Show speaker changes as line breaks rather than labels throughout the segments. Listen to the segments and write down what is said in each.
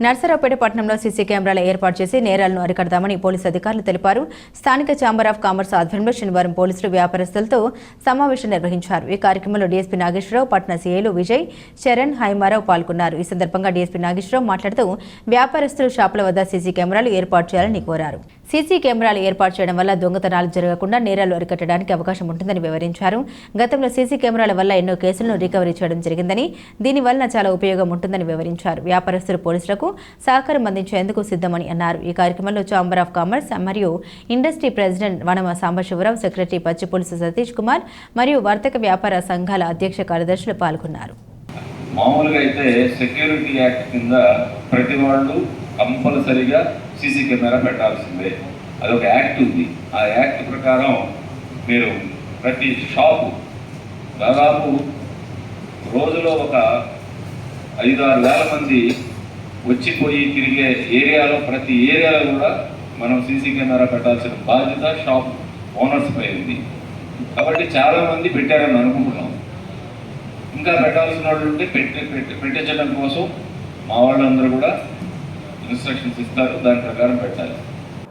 నర్సరావుపేట పట్టణంలో సీసీ కెమెరాల ఏర్పాటు చేసి నేరాలను అరికడదామని పోలీసు అధికారులు తెలిపారు. స్థానిక ఛాంబర్ ఆఫ్ కామర్స్ ఆధ్వర్యంలో శనివారం పోలీసులు వ్యాపారస్తులతో సమావేశం నిర్వహించారు. ఈ కార్యక్రమంలో డీఎస్పీ నాగేశ్వరరావు పట్న సీఐలు విజయ్ చరణ్ హైమారావు పాల్గొన్నారు. ఈ సందర్భంగా డీఎస్పీ నాగేశ్వరరావు మాట్లాడుతూ వ్యాపారస్తులు షాపుల వద్ద సీసీ కెమెరాలు ఏర్పాటు చేయాలని కోరారు. సీసీ కెమెరాలు ఏర్పాటు చేయడం వల్ల దొంగతనాలు జరగకుండా నేరాలు అరికట్టడానికి అవకాశం ఉంటుందని వివరించారు. గతంలో సీసీ కెమెరాల వల్ల ఎన్నో కేసులను రికవరీ చేయడం జరిగిందని దీనివల్ల చాలా ఉపయోగం ఉంటుందని వివరించారు. వ్యాపారస్తులు పోలీసులకు సహకారం అందించేందుకు సిద్ధమని అన్నారు. ఈ కార్యక్రమంలో ఛాంబర్ ఆఫ్ కామర్స్ మరియు industry president Vanama Sambasiva Rao secretary Pachipulusu Satish Kumar మరియు వర్తక వ్యాపార సంఘాల అధ్యక్ష కార్యదర్శులు పాల్గొన్నారు.
మామూలుగా అయితే సెక్యూరిటీ యాక్ట్ కింద ప్రతి వాళ్ళు కంపల్సరీగా సీసీ కెమెరా పెట్టాల్సిందే. అదొక యాక్ట్ ఉంది. ఆ యాక్ట్ ప్రకారం మీరు ప్రతి షాపు దాదాపు రోజులో ఒక ఐదు ఆరు వేల మంది వచ్చిపోయి తిరిగే ఏరియాలో ప్రతి ఏరియాలో కూడా మనం సీసీ కెమెరా పెట్టాల్సిన బాధ్యత షాప్ ఓనర్స్ పై ఉంది. కాబట్టి చాలామంది పెట్టారని అనుకుంటున్నాం. ఇంకా పెట్టాల్సిన వాళ్ళు ఉంటే పెట్టి పెట్టి పెట్టించడం కోసం మా వాళ్ళందరూ కూడా ఇన్స్ట్రక్షన్స్ ఇస్తారు దాని ప్రకారం పెట్టాలి.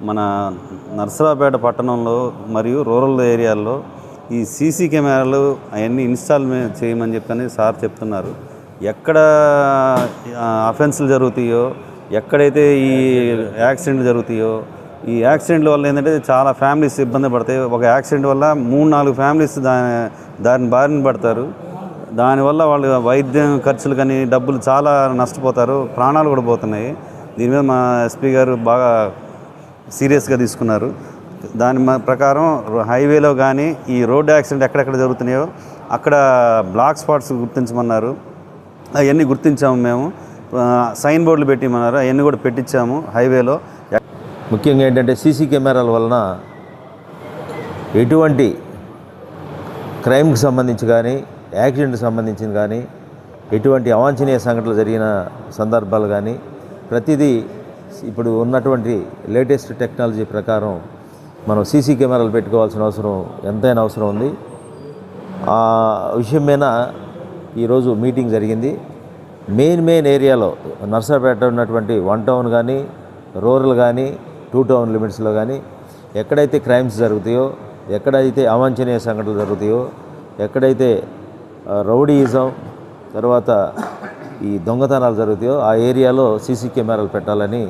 మన నర్సరావుపేట పట్టణంలో మరియు రూరల్ ఏరియాల్లో ఈ సీసీ కెమెరాలు అవన్నీ ఇన్స్టాల్ చేయమని చెప్పని సార్ చెప్తున్నారు. ఎక్కడ అఫెన్స్లు జరుగుతాయో ఎక్కడైతే ఈ యాక్సిడెంట్లు జరుగుతాయో ఈ యాక్సిడెంట్ల వల్ల ఏంటంటే చాలా ఫ్యామిలీస్ ఇబ్బంది పడతాయి. ఒక యాక్సిడెంట్ వల్ల మూడు నాలుగు ఫ్యామిలీస్ దాని దాని బారిన పడతారు. దానివల్ల వాళ్ళు వైద్యం ఖర్చులు కానీ డబ్బులు చాలా నష్టపోతారు. ప్రాణాలు కూడా పోతున్నాయి. దీని మీద మా ఎస్పీ గారు బాగా సీరియస్గా తీసుకున్నారు. దాని ప్రకారం హైవేలో కానీ ఈ రోడ్డు యాక్సిడెంట్ ఎక్కడెక్కడ జరుగుతున్నాయో అక్కడ బ్లాక్ స్పాట్స్ గుర్తించమన్నారు. అవన్నీ గుర్తించాము మేము. సైన్ బోర్డులు పెట్టిమన్నారు. అవన్నీ కూడా పెట్టించాము హైవేలో.
ముఖ్యంగా ఏంటంటే సీసీ కెమెరాల వలన ఎటువంటి క్రైమ్కి సంబంధించి కానీ యాక్సిడెంట్కి సంబంధించి కానీ ఎటువంటి అవాంఛనీయ సంఘటనలు జరిగిన సందర్భాలు కానీ ప్రతిదీ ఇప్పుడు ఉన్నటువంటి లేటెస్ట్ టెక్నాలజీ ప్రకారం మనం సీసీ కెమెరాలు పెట్టుకోవాల్సిన అవసరం ఎంతైనా అవసరం ఉంది. ఆ విషయం మీద ఈరోజు మీటింగ్ జరిగింది. మెయిన్ మెయిన్ ఏరియాలో నర్సాపేట ఉన్నటువంటి వన్ టౌన్ కానీ రూరల్ కానీ టూ టౌన్ లిమిట్స్లో కానీ ఎక్కడైతే క్రైమ్స్ జరుగుతాయో ఎక్కడైతే అవాంఛనీయ సంఘటనలు జరుగుతాయో ఎక్కడైతే రౌడీయిజం తర్వాత ఈ దొంగతనాలు జరుగుతాయో ఆ ఏరియాలో సీసీ కెమెరాలు పెట్టాలని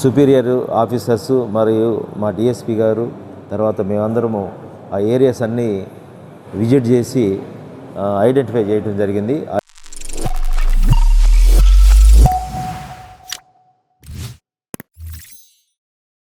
సుపీరియర్ ఆఫీసర్స్ మరియు మా డిఎస్పి గారు తర్వాత మేమందరము ఆ ఏరియాస్ అన్నీ విజిట్ చేసి ఐడెంటిఫై చేయడం జరిగింది.